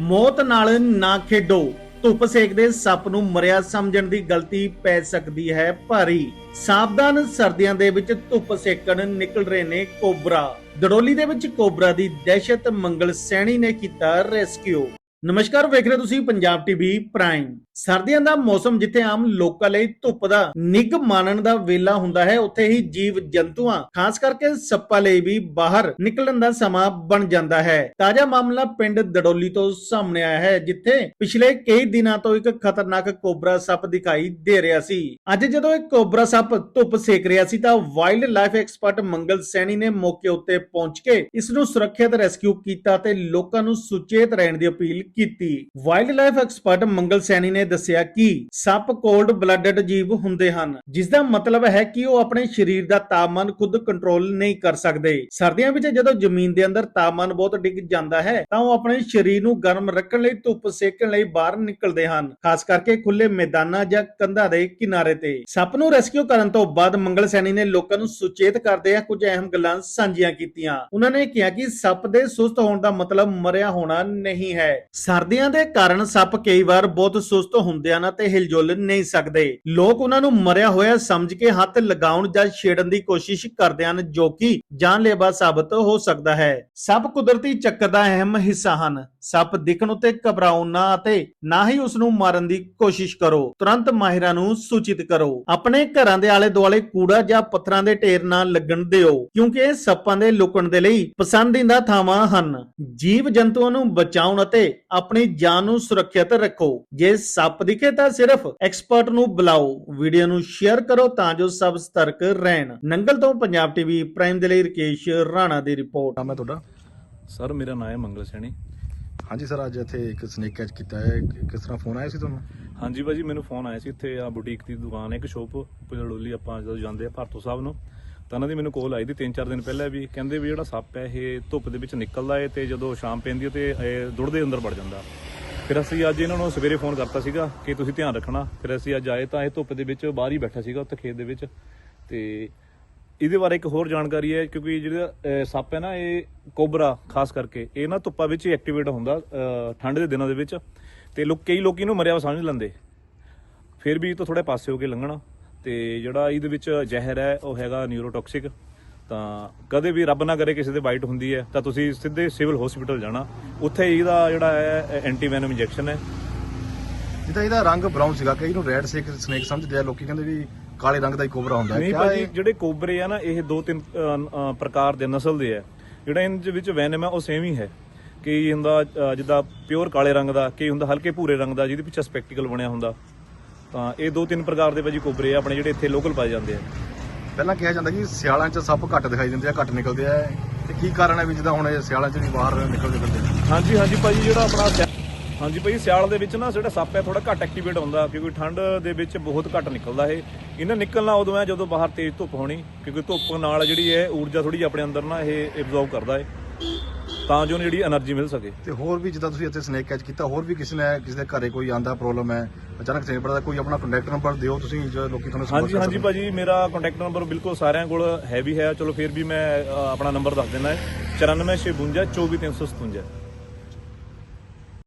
ਮੌਤ ਨਾਲ ਨਾ ਖੇਡੋ। ਧੁੱਪ ਸੇਕਦੇ ਸੱਪ ਨੂੰ ਮਰਿਆ ਸਮਝਣ ਦੀ ਗਲਤੀ ਪੈ ਸਕਦੀ ਹੈ ਭਾਰੀ। ਸਾਵਧਾਨ ਸਰਦੀਆਂ ਦੇ ਵਿੱਚ ਧੁੱਪ ਸੇਕਣ ਨਿਕਲ ਰਹੇ ਨੇ ਕੋਬਰਾ। ਦੜੋਲੀ ਦੇ ਵਿੱਚ ਕੋਬਰਾ ਦੀ ਦਹਿਸ਼ਤ ਮੰਗਲ ਸੈਣੀ ਨੇ ਕੀਤਾ ਰੈਸਕਿਊ। ਨਮਸਕਾਰ, ਵੇਖ ਰਹੇ ਹੋ ਤੁਸੀਂ ਪੰਜਾਬ ਟੀਵੀ ਪ੍ਰਾਈਮ। ਸਰਦੀਆਂ ਦਾ ਮੌਸਮ ਜਿੱਥੇ ਆਮ ਲੋਕਾਂ ਲਈ ਧੁੱਪ ਦਾ ਨਿੱਘ ਮਾਣਨ ਦਾ ਵੇਲਾ ਹੁੰਦਾ ਹੈ, ਉੱਥੇ ਹੀ ਜੀਵ ਜੰਤੂਆਂ, ਖਾਸ ਕਰਕੇ ਸੱਪਾਂ ਲਈ ਵੀ ਬਾਹਰ ਨਿਕਲਣ ਦਾ ਸਮਾਂ ਬਣ ਜਾਂਦਾ ਹੈ। ਤਾਜ਼ਾ ਮਾਮਲਾ ਪਿੰਡ ਦੜੋਲੀ ਤੋਂ ਸਾਹਮਣੇ ਆਇਆ ਹੈ, ਜਿੱਥੇ ਪਿਛਲੇ ਕਈ ਦਿਨਾਂ ਤੋਂ ਇੱਕ ਖਤਰਨਾਕ ਕੋਬਰਾ ਸੱਪ ਦਿਖਾਈ ਦੇ ਰਿਹਾ ਸੀ। ਅੱਜ ਜਦੋਂ ਇਹ ਕੋਬਰਾ ਸੱਪ ਧੁੱਪ ਸੇਕ ਰਿਹਾ ਸੀ, ਤਾਂ wildlife expert Mangal Saini ਨੇ ਮੌਕੇ ਉੱਤੇ ਪਹੁੰਚ ਕੇ ਇਸ ਨੂੰ ਸੁਰੱਖਿਅਤ ਰੈਸਕਿਊ ਕੀਤਾ ਤੇ ਲੋਕਾਂ ਨੂੰ ਸੁਚੇਤ ਰਹਿਣ ਦੀ ਅਪੀਲ ਕੀਤੀ। Wildlife expert Mangal Saini ਨੇ ਦੱਸਿਆ ਕਿ ਸੱਪ ਕੋਲਡ ਬਲੱਡਡ ਜੀਵ ਹੁੰਦੇ ਹਨ ਜਿਸ ਦਾ ਮਤਲਬ ਹੈ ਕਿ ਉਹ ਆਪਣੇ ਸਰੀਰ ਦਾ ਤਾਪਮਾਨ ਖੁਦ ਕੰਟਰੋਲ ਨਹੀਂ ਕਰ ਸਕਦੇ। ਸਰਦੀਆਂ ਵਿੱਚ ਜਦੋਂ ਜ਼ਮੀਨ ਦੇ ਅੰਦਰ ਤਾਪਮਾਨ ਬਹੁਤ ਡਿੱਗ ਜਾਂਦਾ ਹੈ, ਤਾਂ ਉਹ ਆਪਣੇ ਸਰੀਰ ਨੂੰ ਗਰਮ ਰੱਖਣ ਲਈ, ਧੁੱਪ ਸੇਕਣ ਲਈ ਬਾਹਰ ਨਿਕਲਦੇ ਹਨ, ਖਾਸ ਕਰਕੇ ਖੁੱਲੇ ਮੈਦਾਨਾਂ ਜਾਂ ਕੰਧਾਂ ਦੇ ਕਿਨਾਰੇ ਤੇ। ਸੱਪ ਨੂੰ ਰੈਸਕਿਊ ਕਰਨ ਤੋਂ ਬਾਅਦ ਮੰਗਲ ਸੈਣੀ ਨੇ ਲੋਕਾਂ ਨੂੰ ਸੁਚੇਤ ਕਰਦੇ ਆ ਕੁਝ ਅਹਿਮ ਗੱਲਾਂ ਸਾਂਝੀਆਂ ਕੀਤੀਆਂ। ਉਹਨਾਂ ਨੇ ਕਿਹਾ ਕਿ ਸੱਪ ਦੇ ਸੁਸਤ ਹੋਣ ਦਾ ਮਤਲਬ ਮਰਿਆ ਹੋਣਾ ਨਹੀਂ ਹੈ। ਸਰਦੀਆਂ ਦੇ ਕਾਰਨ ਸੱਪ ਕਈ ਵਾਰ ਬਹੁਤ ਸੁਸਤ ਹੁੰਦੇ ਹਨ ਤੇ ਹਿਲਜੁਲ ਨਹੀਂ ਸਕਦੇ। ਲੋਕ ਉਹਨਾਂ ਨੂੰ ਮਰਿਆ ਹੋਇਆ ਸਮਝ ਕੇ ਹੱਥ ਲਗਾਉਣ ਜਾਂ ਛੇੜਨ ਦੀ ਕੋਸ਼ਿਸ਼ ਕਰਦੇ ਹਨ, ਜੋ ਕਿ ਜਾਨਲੇਵਾ ਸਾਬਤ ਹੋ ਸਕਦਾ ਹੈ। ਸੱਪ ਕੁਦਰਤੀ ਚੱਕਰ ਦਾ ਅਹਿਮ ਹਿੱਸਾ ਹਨ। ਸੱਪ ਦਿਖਣ ਉਤੇ ਘਬਰਾਓ ਨਾ ਅਤੇ ਨਾ ਹੀ ਉਸ ਨੂੰ ਮਾਰਨ ਦੀ ਕੋਸ਼ਿਸ਼ ਕਰੋ। ਤੁਰੰਤ ਮਾਹਿਰਾਂ ਨੂੰ ਸੂਚਿਤ ਕਰੋ। ਆਪਣੇ ਘਰਾਂ ਦੇ ਆਲੇ ਦੁਆਲੇ ਕੂੜਾ ਜਾਂ ਪੱਥਰਾਂ ਦੇ ਢੇਰ ਨਾ ਲੱਗਣ ਦਿਓ, ਕਿਉਂਕਿ ਇਹ ਸੱਪਾਂ ਦੇ ਲੁਕਣ ਦੇ ਲਈ ਪਸੰਦੀਦਾ ਥਾਵਾਂ ਹਨ। ਜੀਵ ਜੰਤੂਆਂ ਨੂੰ ਬਚਾਉਣ ਅਤੇ ਆਪਣੀ ਜਾਨ ਨੂੰ ਸੁਰੱਖਿਅਤ ਰੱਖੋ। ਜੇ ਸੱਪ ਦਿਖੇ ਤਾਂ ਸਿਰਫ ਐਕਸਪਰਟ ਨੂੰ ਬੁਲਾਓ। ਵੀਡੀਓ ਨੂੰ ਸ਼ੇਅਰ ਕਰੋ ਤਾਂ ਜੋ ਸਭ ਸਤਰਕ ਰਹਿਣ। ਨੰਗਲ ਤੋਂ ਪੰਜਾਬ ਟੀਵੀ ਪ੍ਰਾਈਮ ਦੇ ਲਈ ਰਕੇਸ਼ ਰਾਣਾ ਦੀ ਰਿਪੋਰਟ ਨਾਮ ਹੈ ਤੁਹਾਡਾ? ਸਰ ਮੇਰਾ ਨਾਮ ਹੈ ਮੰਗਲ ਸੈਣੀ। ਹਾਂਜੀ ਸਰ ਅੱਜ ਇੱਥੇ ਇੱਕ ਸਨੇਕ ਕੈਚ ਕੀਤਾ ਹੈ। ਕਿਸ ਤਰ੍ਹਾਂ ਫੋਨ ਆਇਆ ਸੀ ਤੁਹਾਨੂੰ? ਹਾਂਜੀ ਭਾਜੀ ਮੈਨੂੰ ਫੋਨ ਆਇਆ ਸੀ। ਇੱਥੇ ਆ ਬੁਟੀਕ ਦੀ ਦੁਕਾਨ ਹੈ ਇੱਕ ਸ਼ੋਪ ਪਿਲੜੋਲੀ ਆਪਾਂ ਜਦੋਂ ਜਾਂਦੇ ਆ ਭਾਰਤੋ ਸਾਹਿਬ ਨੂੰ ਤਾਂ ਉਹਨਾਂ ਦੀ ਮੈਨੂੰ ਕੋਲ ਆਈ ਦੀ 3-4 ਦਿਨ ਪਹਿਲਾਂ ਵੀ। ਕਹਿੰਦੇ ਵੀ ਜਿਹੜਾ ਸੱਪ ਹੈ ਇਹ ਧੁੱਪ ਦੇ ਵਿੱਚ ਨਿਕਲਦਾ ਹੈ ਤੇ ਜਦੋਂ ਸ਼ਾਮ ਪੈਂਦੀ ਹੈ ਤੇ ਇਹ ਦੁੜਦੇ ਅੰਦਰ ਵੜ ਜਾਂਦਾ। ਫਿਰ ਅਸੀਂ ਅੱਜ ਇਹਨਾਂ ਨੂੰ ਸਵੇਰੇ ਫੋਨ ਕਰਤਾ ਸੀਗਾ ਕਿ ਤੁਸੀਂ ਧਿਆਨ ਰੱਖਣਾ। ਫਿਰ ਅਸੀਂ ਅੱਜ ਆਏ ਤਾਂ ਇਹ ਧੁੱਪ ਦੇ ਵਿੱਚ ਬਾਹਰ ਹੀ ਬੈਠਾ ਸੀਗਾ ਉੱਥੇ ਖੇਤ ਦੇ ਵਿੱਚ। ਤੇ ਇਹਦੇ ਬਾਰੇ ਇੱਕ ਹੋਰ ਜਾਣਕਾਰੀ ਹੈ ਕਿਉਂਕਿ ਜਿਹੜਾ ਸੱਪ ਹੈ ਨਾ, ਇਹ ਕੋਬਰਾ ਖਾਸ ਕਰਕੇ, ਇਹ ਨਾ ਧੁੱਪਾਂ ਵਿੱਚ ਹੀ ਐਕਟੀਵੇਟ ਹੁੰਦਾ ਠੰਡ ਦੇ ਦਿਨਾਂ ਦੇ ਵਿੱਚ। ਤੇ ਲੋਕ, ਕਈ ਲੋਕ ਇਹਨੂੰ ਮਰਿਆ ਸਮਝ ਲੈਂਦੇ। ਫਿਰ ਵੀ ਇਹ ਤੋਂ ਥੋੜੇ ਪਾਸੇ ਹੋ ਕੇ ਲੰਘਣਾ। ਤੇ ਜਿਹੜਾ ਇਹਦੇ ਵਿੱਚ ਜ਼ਹਿਰ ਹੈ, ਉਹ ਹੈਗਾ ਨਿਊਰੋਟੌਕਸਿਕ ਤਾਂ ਕਦੇ ਵੀ ਰੱਬ ਨਾ ਕਰੇ ਕਿਸੇ ਦੇ ਬਾਈਟ ਹੁੰਦੀ ਹੈ ਤਾਂ ਤੁਸੀਂ ਸਿੱਧੇ ਸਿਵਲ ਹਸਪੀਟਲ ਜਾਣਾ। ਉੱਥੇ ਇਹਦਾ ਜਿਹੜਾ ਹੈ ਐਂਟੀਵੈਨਮ ਇੰਜੈਕਸ਼ਨ ਹੈ। ਜਿੱਦਾਂ ਇਹਦਾ ਰੰਗ ਬਰਾਊਨ ਸੀਗਾ ਕਈ ਨੂੰ ਰੈਡ ਸੇਕ ਸਨੇਕ ਸਮਝਦੇ ਆ ਲੋਕੀ ਕਹਿੰਦੇ ਵੀ ਕਾਲੇ ਰੰਗ ਦਾ ਹੀ ਕੋਬਰਾ ਹੁੰਦਾ ਹੈ। ਨਹੀਂ ਕਿਆ ਭਾਜੀ ਇਹ- ਜਿਹੜੇ ਕੋਬਰੇ ਆ ਨਾ ਇਹ ਦੋ ਤਿੰਨ ਅ, ਅ, ਪ੍ਰਕਾਰ ਦੇ ਨਸਲ ਦੇ ਆ। ਜਿਹੜਾ ਇਹਨਾਂ ਦੇ ਵਿੱਚ ਵੈਨਮ ਹੈ ਉਹ ਸੇਮ ਹੀ ਹੈ। ਕਈ ਹੁੰਦਾ ਅ, ਜਿੱਦਾਂ ਪਿਓਰ ਕਾਲੇ ਰੰਗ ਦਾ ਕਈ ਹੁੰਦਾ ਹਲਕੇ ਭੂਰੇ ਰੰਗ ਦਾ ਜਿਹਦੇ ਪਿੱਛੇ ਸਪੈਕਟੀਕਲ ਬਣਿਆ ਹੁੰਦਾ। ਤਾਂ ਇਹ ਦੋ ਤਿੰਨ ਪ੍ਰਕਾਰ ਦੇ ਭਾਜੀ ਕੋਬਰੇ ਆ ਆਪਣੇ ਜਿਹੜੇ ਇੱਥੇ ਲੋਕਲ ਪਾਏ ਜਾਂਦੇ ਆ। ਪਹਿਲਾਂ ਕਿਹਾ ਜਾਂਦਾ ਕਿ ਸਿਆਲਾਂ 'ਚ ਸੱਪ ਘੱਟ ਦਿਖਾਈ ਦਿੰਦੇ ਆ, ਘੱਟ ਨਿਕਲਦੇ ਆ। ਤੇ ਕੀ ਕਾਰਨ ਹੈ ਵੀ ਜਿੱਦਾਂ ਹੁਣ ਇਹ ਸਿਆਲਾਂ 'ਚ ਵੀ ਬਾਹਰ ਨਿਕਲਦੇ ਫਿਰਦੇ ਹਾਂਜੀ ਹਾਂਜੀ ਭਾਜੀ ਜਿਹੜਾ ਆਪਣਾ ਸਿਆ- ਹਾਂਜੀ ਭਾਜੀ ਸਿਆਲ ਦੇ ਵਿੱਚ ਨਾ ਜਿਹੜਾ ਸੱਪ ਹੈ ਥੋੜਾ ਘੱਟ ਐਕਟੀਵੇਟ ਹੁੰਦਾ ਕਿਉਂਕਿ ਠੰਡ ਦੇ ਵਿੱਚ ਬਹੁਤ ਘੱਟ ਨਿਕਲਦਾ ਇਹ। ਇਹਨਾਂ ਨਿਕਲਣਾ ਉਦੋਂ ਹੈ ਜਦੋਂ ਬਾਹਰ ਤੇਜ਼ ਧੁੱਪ ਹੋਣੀ, ਕਿਉਂਕਿ ਧੁੱਪ ਨਾਲ ਜਿਹੜੀ ਹੈ ਊਰਜਾ ਥੋੜੀ ਆਪਣੇ ਅੰਦਰ ਨਾ ਇਹ ਐਬਜ਼ੌਰਬ ਕਰਦਾ ਹੈ ਤਾਂ ਜੋ ਉਹਨੂੰ ਜਿਹੜੀ એનર્ਜੀ ਮਿਲ ਸਕੇ। ਤੇ ਹੋਰ ਵੀ ਜਿੱਦਾਂ ਤੁਸੀਂ ਇੱਥੇ ਸਨੇਕ ਕੈਚ ਕੀਤਾ ਹੋਰ ਵੀ ਕਿਸੇ ਨੇ ਕਿਸੇ ਦੇ ਘਰੇ ਕੋਈ ਆਂਦਾ ਪ੍ਰੋਬਲਮ ਹੈ ਅਚਾਨਕ ਸਨੇਕ ਪੜਦਾ ਕੋਈ ਆਪਣਾ ਕੰਟੈਕਟ ਨੰਬਰ ਦਿਓ ਤੁਸੀਂ ਜੋ ਲੋਕੀ ਤੁਹਾਨੂੰ ਹਾਂਜੀ ਹਾਂਜੀ ਭਾਜੀ ਮੇਰਾ ਕੰਟੈਕਟ ਨੰਬਰ ਬਿਲਕੁਲ ਸਾਰਿਆਂ ਕੋਲ ਹੈ ਵੀ ਹੈ। ਚਲੋ ਫਿਰ ਵੀ ਮੈਂ ਆਪਣਾ ਨੰਬਰ ਦੱਸ ਦਿੰਦਾ। ਹੈ 9456524357